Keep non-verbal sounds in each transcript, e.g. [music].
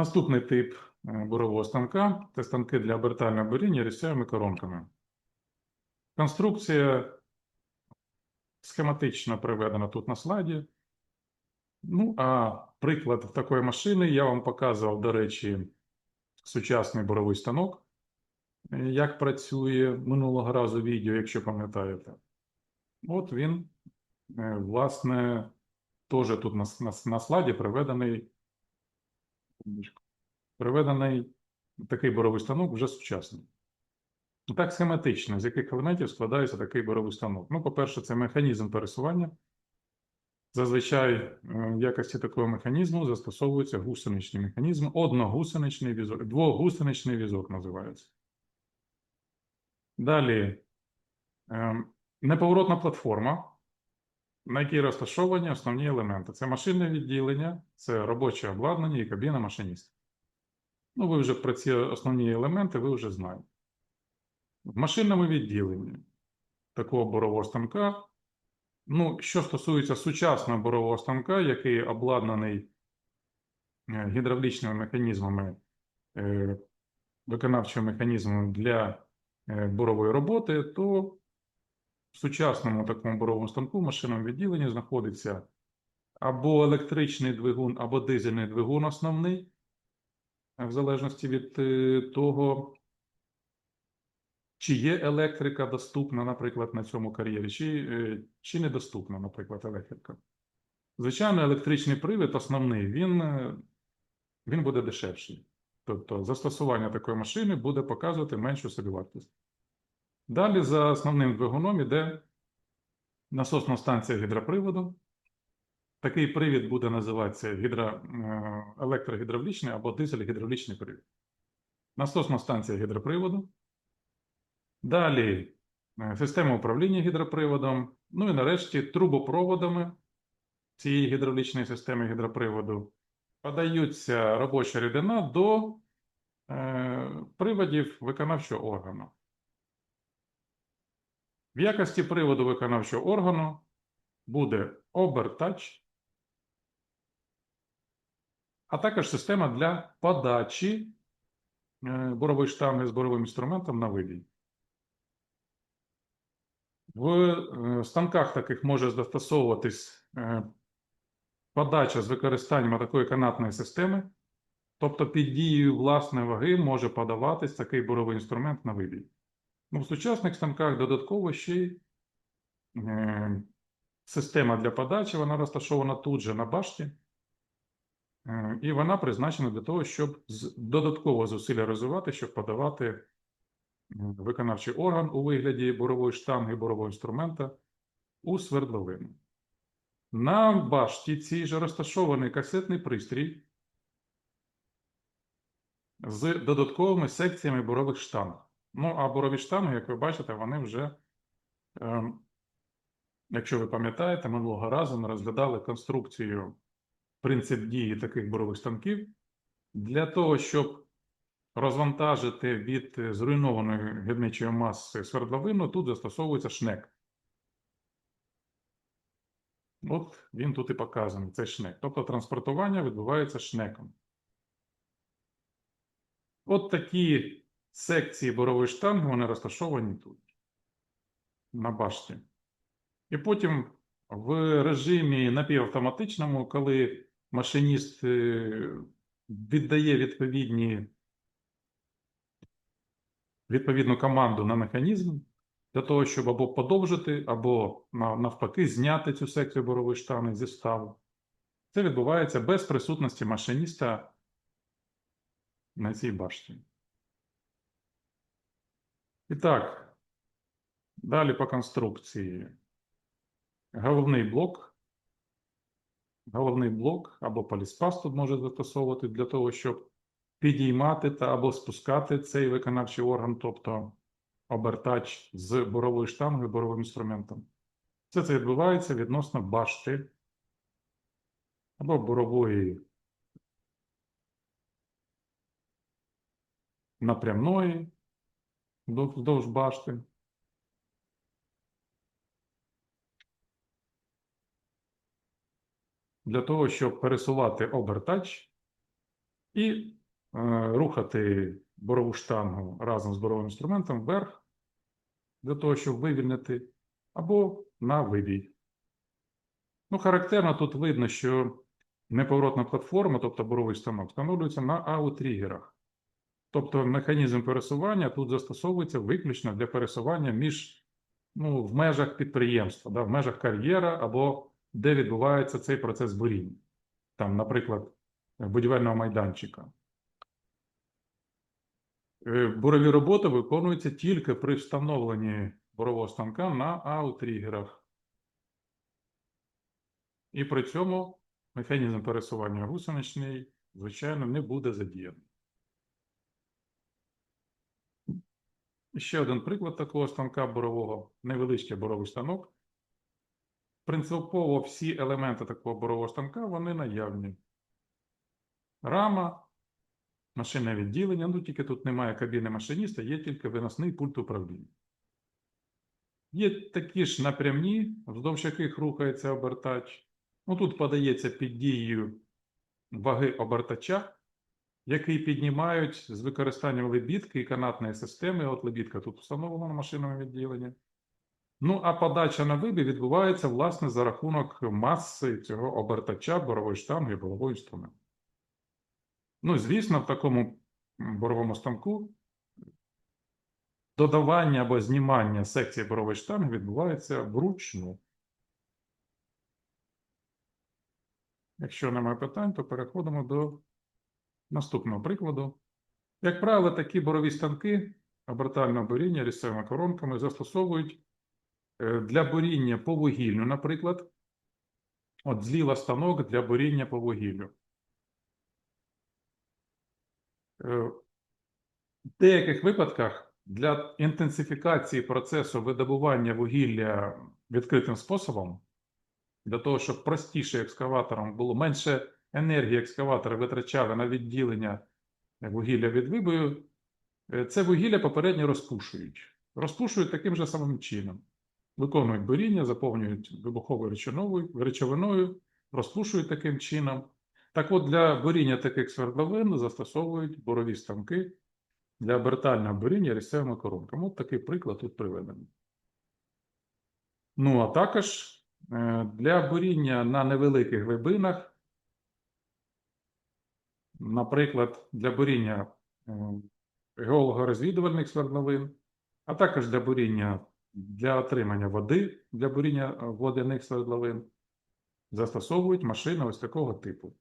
Наступний тип е, бурового станка це станки для обертального буріння різцевими коронками. Конструкція схематично приведена тут на слайді. Ну, а приклад такої машини я вам показував, до речі, сучасний буровий станок, е, як працює минулого разу відео, якщо пам'ятаєте. От він, е, власне, теж тут на, на, на слайді приведений, приведений такий буровий станок вже сучасний. Так схематично, з яких елементів складається такий буровий станок. Ну, по-перше, це механізм пересування. Зазвичай е, в якості такого механізму застосовується гусеничний механізм, одногусеничний візок, двогусеничний візок називається. Далі е, неповоротна платформа, на якій розташовані основні елементи. Це машинне відділення, це робоче обладнання і кабіна машиніста. Ну, ви вже про ці основні елементи ви вже знаєте. В машинному відділенні такого борового станка Ну, що стосується сучасного бурового станка, який обладнаний е, гідравлічними механізмами, е, виконавчими механізмами для е, бурової роботи, то в сучасному такому буровому станку в машинному відділенні знаходиться або електричний двигун, або дизельний двигун основний, е, в залежності від е, того, чи є електрика доступна, наприклад, на цьому кар'єрі, чи, е, чи недоступна, наприклад, електрика. Звичайно, електричний привід основний, він, він буде дешевший. Тобто застосування такої машини буде показувати меншу собівартість. Далі за основним двигуном іде насосна станція гідроприводу. Такий привід буде називатися гідро, е, електрогідравлічний або дизель-гідравлічний привід. Насосна станція гідроприводу. Далі е, система управління гідроприводом. Ну і нарешті трубопроводами цієї гідравлічної системи гідроприводу подаються робоча рідина до е, приводів виконавчого органу. В якості приводу виконавчого органу буде обертач, а також система для подачі е, бурової штанги з буровим інструментом на вибій. В е, станках таких може застосовуватись е, подача з використанням такої канатної системи, тобто під дією власної ваги може подаватись такий буровий інструмент на вибій. Ну, в сучасних станках додатково ще й е, система для подачі, вона розташована тут же на башті, е, і вона призначена для того, щоб з- додатково зусилля розвивати, щоб подавати е, виконавчий орган у вигляді бурової штанги, бурового інструмента у свердловину. На башті цій же розташований касетний пристрій з додатковими секціями бурових штанг. Ну, а бурові штанги, як ви бачите, вони вже, ем, якщо ви пам'ятаєте, минулого разу ми розглядали конструкцію, принцип дії таких бурових станків для того, щоб розвантажити від е, зруйнованої гірничої маси свердловину, тут застосовується шнек. От він тут і показаний, цей шнек. Тобто транспортування відбувається шнеком. От такі секції борової штанги, вони розташовані тут, на башті. І потім в режимі напівавтоматичному, коли машиніст е, віддає відповідні, відповідну команду на механізм для того, щоб або подовжити, або навпаки зняти цю секцію борової штани зі ставу. Це відбувається без присутності машиніста на цій башті. І так, далі по конструкції. Головний блок. Головний блок або поліспас тут може застосовувати для того, щоб підіймати та або спускати цей виконавчий орган, тобто обертач з буровою штангою, буровим інструментом. Все це відбувається відносно башти або бурової напрямної вздовж башти. Для того, щоб пересувати обертач і е, рухати борову штангу разом з боровим інструментом вверх, для того, щоб вивільнити, або на вибій. Ну, характерно тут видно, що неповоротна платформа, тобто боровий станок, встановлюється на аутрігерах. Тобто механізм пересування тут застосовується виключно для пересування між, ну, в межах підприємства, да, в межах кар'єра або де відбувається цей процес буріння. Там, наприклад, будівельного майданчика. Е, Бурові роботи виконуються тільки при встановленні борового станка на аутрігерах. І при цьому механізм пересування гусеничний, звичайно, не буде задіяний. Ще один приклад такого станка борового, невеличкий боровий станок. Принципово всі елементи такого борового станка вони наявні. Рама, машинне відділення, ну тільки тут немає кабіни машиніста, є тільки виносний пульт управління. Є такі ж напрямні, вздовж яких рухається обертач. Ну, тут подається під дією ваги обертача, який піднімають з використанням лебідки і канатної системи. От лебідка тут встановлена на машинному відділенні. Ну, а подача на вибір відбувається, власне, за рахунок маси цього обертача, борової штанги, борового інструменту. Ну, звісно, в такому боровому станку додавання або знімання секції борової штанги відбувається вручну. Якщо немає питань, то переходимо до наступного прикладу. Як правило, такі борові станки обертального буріння різцевими коронками застосовують е, для буріння по вугіллю, наприклад. От зліва станок для буріння по вугіллю. Е, В деяких випадках для інтенсифікації процесу видобування вугілля відкритим способом, для того, щоб простіше екскаваторам було менше енергії екскаватори витрачали на відділення вугілля від вибою, е, це вугілля попередньо розпушують. Розпушують таким же самим чином. Виконують буріння, заповнюють вибуховою речовиною, розпушують таким чином. Так от для буріння таких свердловин застосовують бурові станки для обертального буріння різцевими коронками. От такий приклад тут приведений. Ну, а також е, для буріння на невеликих глибинах, наприклад, для буріння е, геолого-розвідувальних свердловин, а також для буріння для отримання води, для буріння е, водяних свердловин, застосовують машини ось такого типу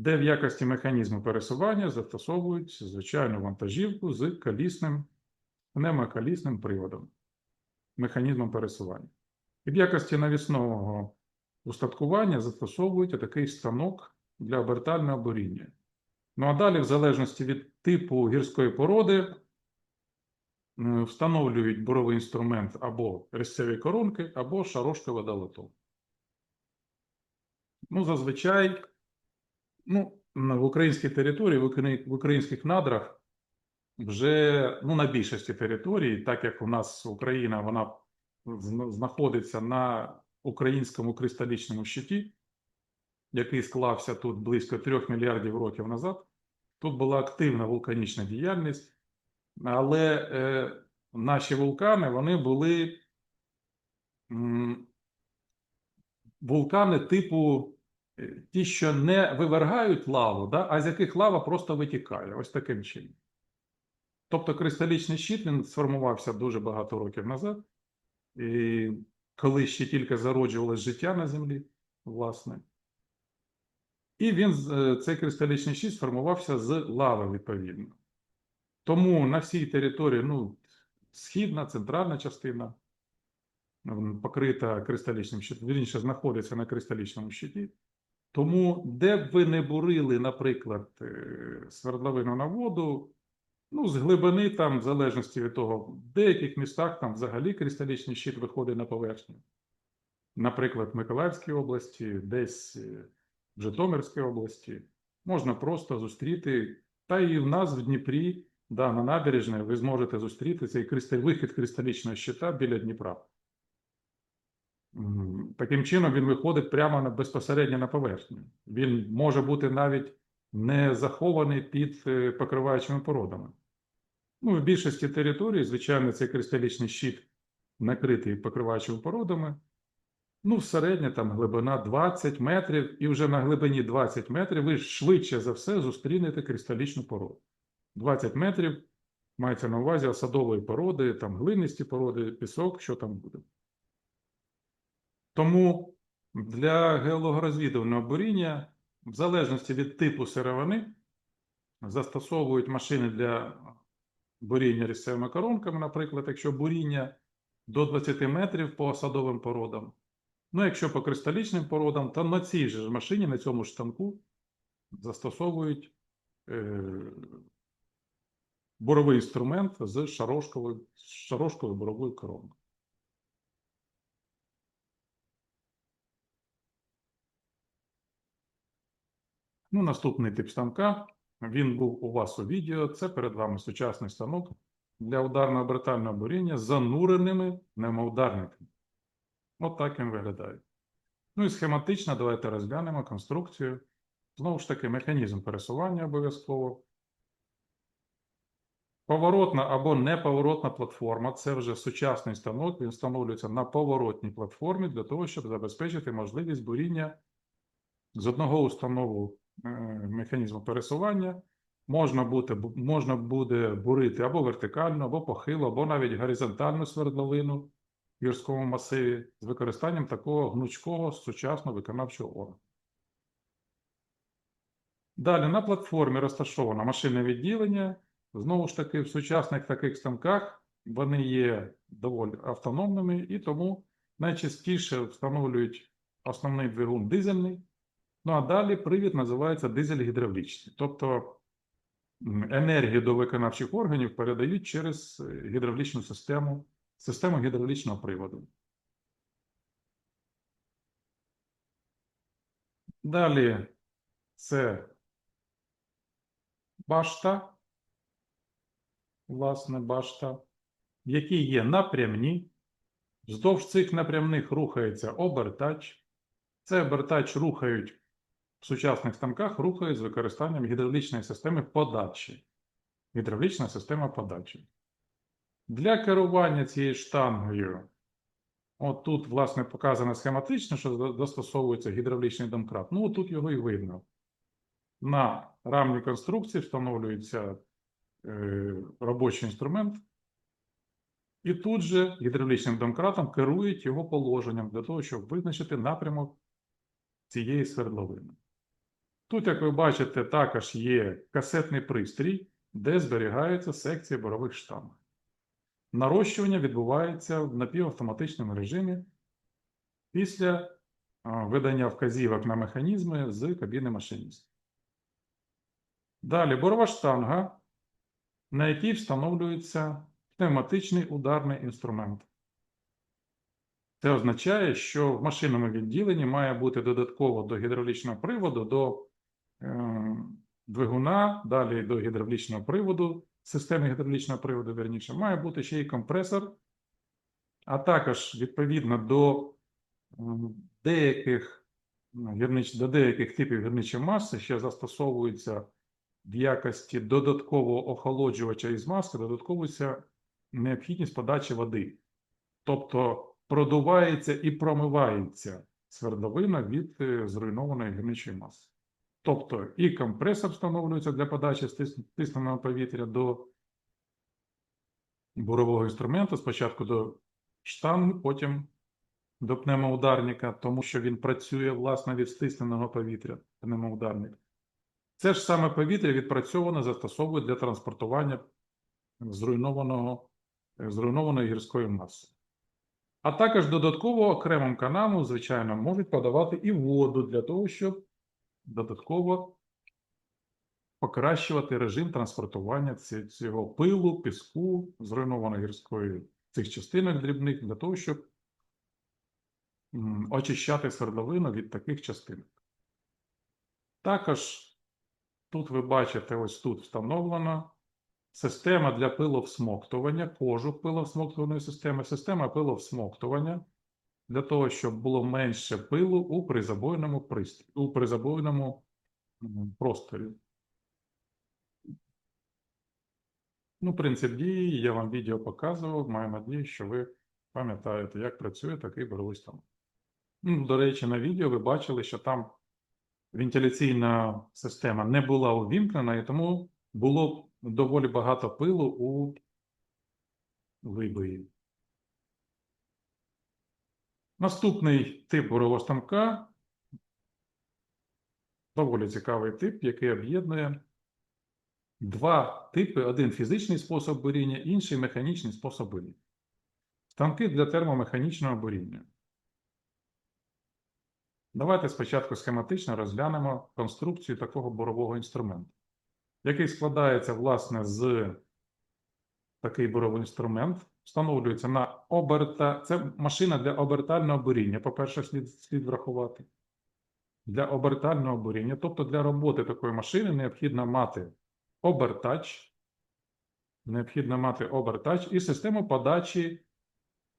де в якості механізму пересування застосовують звичайну вантажівку з колісним, пневмоколісним приводом, механізмом пересування. І в якості навісного устаткування застосовують такий станок для обертального буріння. Ну а далі, в залежності від типу гірської породи, е, встановлюють буровий інструмент або резцеві коронки, або шарошки водолотов. Ну, зазвичай Ну, в українській території, в українських надрах вже ну, на більшості територій, так як у нас Україна вона знаходиться на українському кристалічному щиті, який склався тут близько 3 мільярдів років назад, тут була активна вулканічна діяльність, але е, наші вулкани вони були м, вулкани типу е, ті, що не вивергають лаву, да, а з яких лава просто витікає. Ось таким чином. Тобто кристалічний щит він сформувався дуже багато років назад, і коли ще тільки зароджувалось життя на землі, власне. І він, е, цей кристалічний щит сформувався з лави, відповідно. Тому на всій території, ну, східна, центральна частина покрита кристалічним щитом, вірніше, знаходиться на кристалічному щиті. Тому, де б ви не бурили, наприклад, е, свердловину на воду, ну, з глибини, там, в залежності від того, в деяких містах там взагалі кристалічний щит виходить на поверхню. Наприклад, в Миколаївській області, десь е, в Житомирській області, можна просто зустріти, та і в нас в Дніпрі, да, на набережній, ви зможете зустріти цей кристаль, вихід кристалічного щита біля Дніпра. Таким чином він виходить прямо на, безпосередньо на поверхню. Він може бути навіть не захований під е, покриваючими породами. Ну, в більшості територій, звичайно, цей кристалічний щит накритий покриваючими породами. Ну, середня там глибина 20 метрів, і вже на глибині 20 метрів ви швидше за все зустрінете кристалічну породу. 20 метрів мається на увазі осадової породи, там глинисті породи, пісок, що там буде. Тому для геологорозвідувального буріння, в залежності від типу сировини, застосовують машини для буріння різцевими коронками, наприклад, якщо буріння до 20 метрів по осадовим породам. Ну, якщо по кристалічним породам, то на цій же машині, на цьому ж станку застосовують е, буровий інструмент з шарошковою, з шарошковою буровою коронкою. Ну, наступний тип станка. Він був у вас у відео. Це перед вами сучасний станок для ударного обертального буріння з зануреними пневмоударниками. От так він виглядає. Ну і схематично давайте розглянемо конструкцію. Знову ж таки, механізм пересування обов'язково. Поворотна або неповоротна платформа це вже сучасний станок. Він встановлюється на поворотній платформі для того, щоб забезпечити можливість буріння з одного установу е, механізму пересування. Можна, бути, можна буде бурити або вертикально, або похило, або навіть горизонтальну свердловину в гірському масиві з використанням такого гнучкого сучасного виконавчого органу. Далі на платформі розташовано машинне відділення. Знову ж таки, в сучасних таких станках вони є доволі автономними і тому найчастіше встановлюють основний двигун дизельний. Ну а далі привід називається дизель-гідравлічний. Тобто енергію до виконавчих органів передають через е, гідравлічну систему, систему гідравлічного приводу. Далі це башта, власне, башта, в якій є напрямні. Вздовж цих напрямних рухається обертач. Цей обертач рухають в сучасних станках рухають з використанням гідравлічної системи подачі. Гідравлічна система подачі. Для керування цією штангою, от тут, власне, показано схематично, що застосовується гідравлічний домкрат. Ну, тут його і видно. На рамній конструкції встановлюється е, робочий інструмент, і тут же гідравлічним домкратом керують його положенням для того, щоб визначити напрямок цієї свердловини. Тут, як ви бачите, також є касетний пристрій, де зберігається секція борових штанг. Нарощування відбувається в напівавтоматичному режимі після видання вказівок на механізми з кабіни машиніста. Далі борова штанга, на якій встановлюється пневматичний ударний інструмент. Це означає, що в машинному відділенні має бути додатково до гідравлічного приводу, до е, двигуна, далі до гідравлічного приводу, системи гідравлічного приводу, верніше, має бути ще й компресор, а також відповідно до деяких, ну, гірнич, до деяких типів гірничої маси ще застосовується в якості додаткового охолоджувача із маски, додатковується необхідність подачі води. Тобто продувається і промивається свердловина від е, зруйнованої гірничої маси. Тобто і компресор встановлюється для подачі стис- стисненого повітря до бурового інструменту, спочатку до штанги, потім до пневмоударника, тому що він працює власне від стисненого повітря, пневмоударник. Це ж саме повітря відпрацьоване застосовують для транспортування зруйнованого, зруйнованої гірської маси. А також додатково окремим каналом, звичайно, можуть подавати і воду для того, щоб додатково покращувати режим транспортування цього пилу, піску, зруйнованої гірської цих частинок дрібних, для того, щоб очищати свердловину від таких частинок. Також тут ви бачите, ось тут встановлено система для пиловсмоктування, кожух пиловсмоктувальної системи, система пиловсмоктування для того, щоб було менше пилу у призабойному пристрої, у призабойному просторі. Ну, принцип дії, я вам відео показував, маю надію, що ви пам'ятаєте, як працює такий станок. Ну, до речі, на відео ви бачили, що там вентиляційна система не була увімкнена, і тому було доволі багато пилу у вибої. Наступний тип борового станка доволі цікавий тип, який об'єднує два типи: один фізичний спосіб буріння, інший механічний спосіб буріння. Станки для термомеханічного буріння. Давайте спочатку схематично розглянемо конструкцію такого борового інструменту, який складається, власне, з такий боровий інструмент, встановлюється на оберта. Це машина для обертального буріння. По-перше, слід, слід врахувати. Для обертального буріння, тобто для роботи такої машини необхідно мати обертач, необхідно мати обертач і систему подачі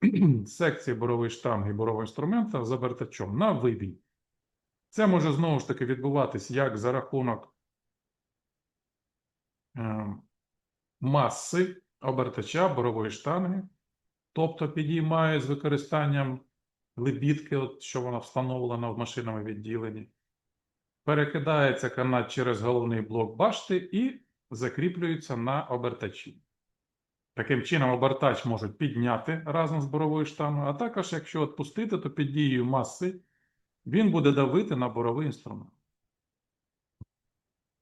[clears throat] секції борової штанги і борового інструмента з обертачом на вибій. Це може знову ж таки відбуватись як за рахунок е, маси обертача борової штанги, тобто підіймає з використанням лебідки, от що вона встановлена в машинному відділенні, перекидається канат через головний блок башти і закріплюється на обертачі. Таким чином, обертач можуть підняти разом з боровою штангою, а також, якщо відпустити, то під дією маси він буде давити на боровий інструмент.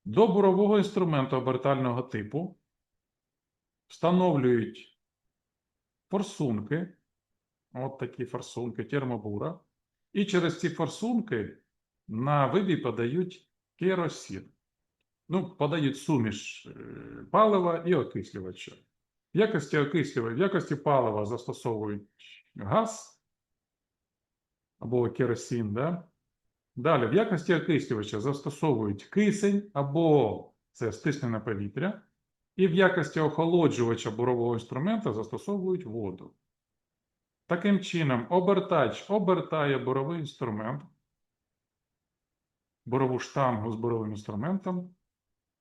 До борового інструменту обертального типу встановлюють форсунки, от такі форсунки, термобура, і через ці форсунки на вибій подають керосин. Ну, подають суміш е, палива і окислювача. В якості окислювача, в якості палива застосовують газ або керосин, да? Далі, в якості окислювача застосовують кисень або це стиснене повітря, і в якості охолоджувача бурового інструмента застосовують воду. Таким чином, обертач обертає буровий інструмент, бурову штангу з буровим інструментом.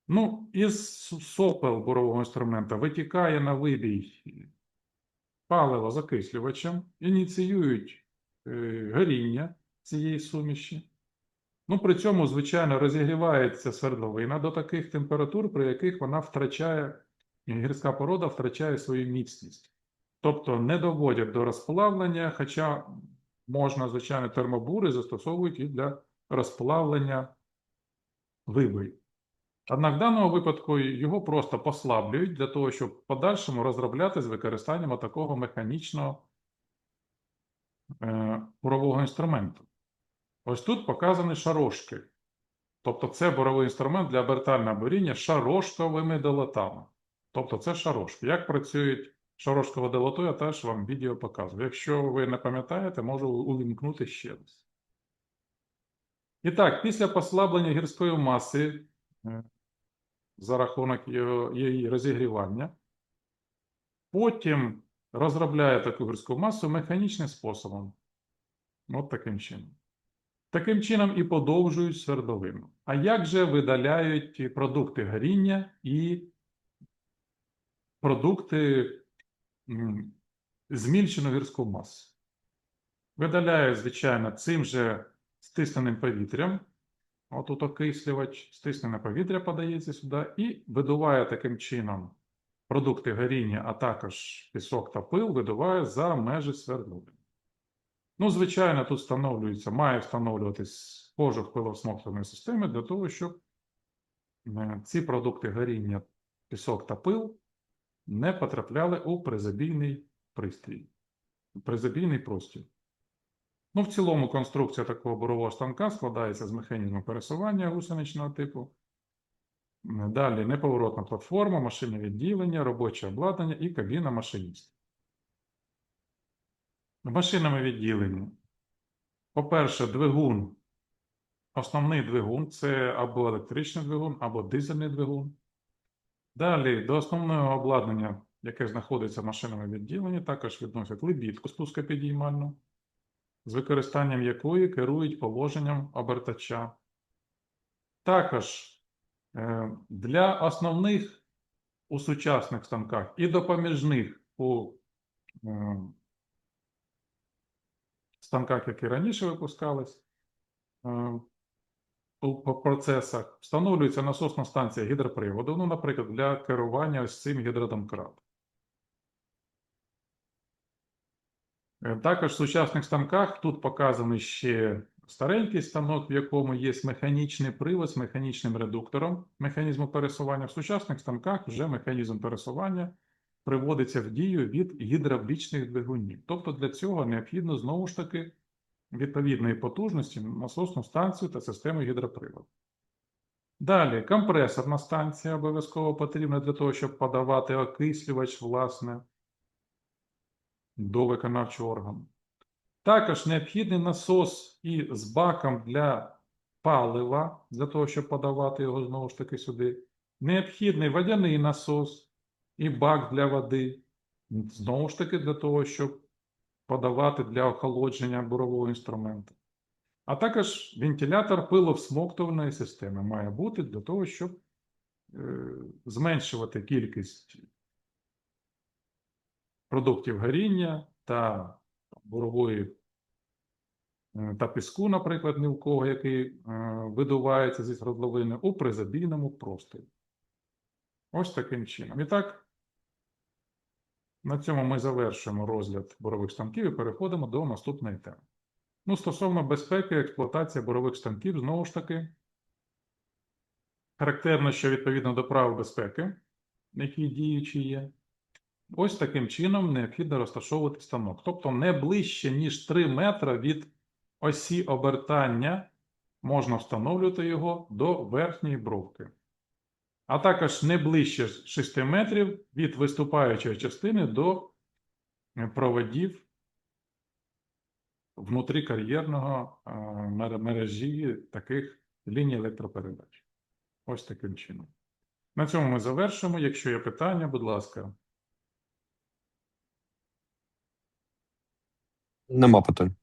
Ну, із сопел бурового інструмента витікає на вибій паливо з окислювачем, ініціюють е, горіння цієї суміші. Ну, при цьому, звичайно, розігрівається свердловина до таких температур, при яких вона втрачає, гірська порода втрачає свою міцність. Тобто не доводять до розплавлення, хоча можна, звичайно, термобури застосовують і для розплавлення вибою. Однак в даному випадку його просто послаблюють для того, щоб в подальшому розробляти з використанням такого механічного е, бурового інструменту. Ось тут показані шарошки. Тобто це буровий інструмент для обертального буріння шарошковими долотами. Тобто це шарошки. Як працюють шарошкові долоти, я теж вам відео показую. Якщо ви не пам'ятаєте, можу увімкнути ще раз. І так, після послаблення гірської маси е, за рахунок її розігрівання, потім розробляє таку гірську масу механічним способом. От таким чином. Таким чином і подовжують свердловину. А як же видаляють продукти горіння і продукти змільчену гірську масу? Видаляють, звичайно, цим же стисненим повітрям. Отут окислювач, стиснене повітря подається сюди і видуває таким чином продукти горіння, а також пісок та пил видуває за межі свердловини. Ну, звичайно, тут встановлюється, має встановлюватись кожух пилосмоксерної системи для того, щоб е, ці продукти горіння, пісок та пил не потрапляли у призабійний пристрій, призабійний простір. Ну, в цілому конструкція такого бурового станка складається з механізму пересування гусеничного типу. Далі неповоротна платформа, машинне відділення, робоче обладнання і кабіна машиніста. В машинному відділенні. По-перше, двигун. Основний двигун це або електричний двигун, або дизельний двигун. Далі до основного обладнання, яке знаходиться в машинному відділенні, також відносять лебідку спускопідіймальну, з використанням якої керують положенням обертача. Також е, для основних у сучасних станках і допоміжних у е, станках, які раніше випускались, е, по- процесах встановлюється насосна станція гідроприводу, ну, наприклад, для керування ось цим гідродомкратом. Е, Також в сучасних станках тут показаний ще старенький станок, в якому є механічний привод з механічним редуктором механізму пересування. В сучасних станках вже механізм пересування приводиться в дію від гідравлічних двигунів. Тобто для цього необхідно знову ж таки відповідної потужності насосну станцію та систему гідроприводу. Далі компресорна станція обов'язково потрібна для того, щоб подавати окислювач, власне, до виконавчого органу. Також необхідний насос і з баком для палива, для того, щоб подавати його знову ж таки сюди. Необхідний водяний насос і бак для води. Знову ж таки, для того, щоб подавати для охолодження бурового інструменту. А також вентилятор пиловсмоктувальної системи має бути для того, щоб е, зменшувати кількість продуктів горіння та бурової е, та піску, наприклад, ні в кого, який е, видувається зі свердловини у призабійному просторі. Ось таким чином. І так, на цьому ми завершуємо розгляд бурових станків і переходимо до наступної теми. Ну, стосовно безпеки експлуатації бурових станків, знову ж таки, характерно, що відповідно до правил безпеки, які діючі є, ось таким чином необхідно розташовувати станок. Тобто не ближче, ніж 3 метри від осі обертання можна встановлювати його до верхньої бровки. А також не ближче 6 метрів від виступаючої частини до проводів внутрі кар'єрного е, мережі таких ліній електропередач. Ось таким чином. На цьому ми завершимо. Якщо є питання, будь ласка. Нема питань.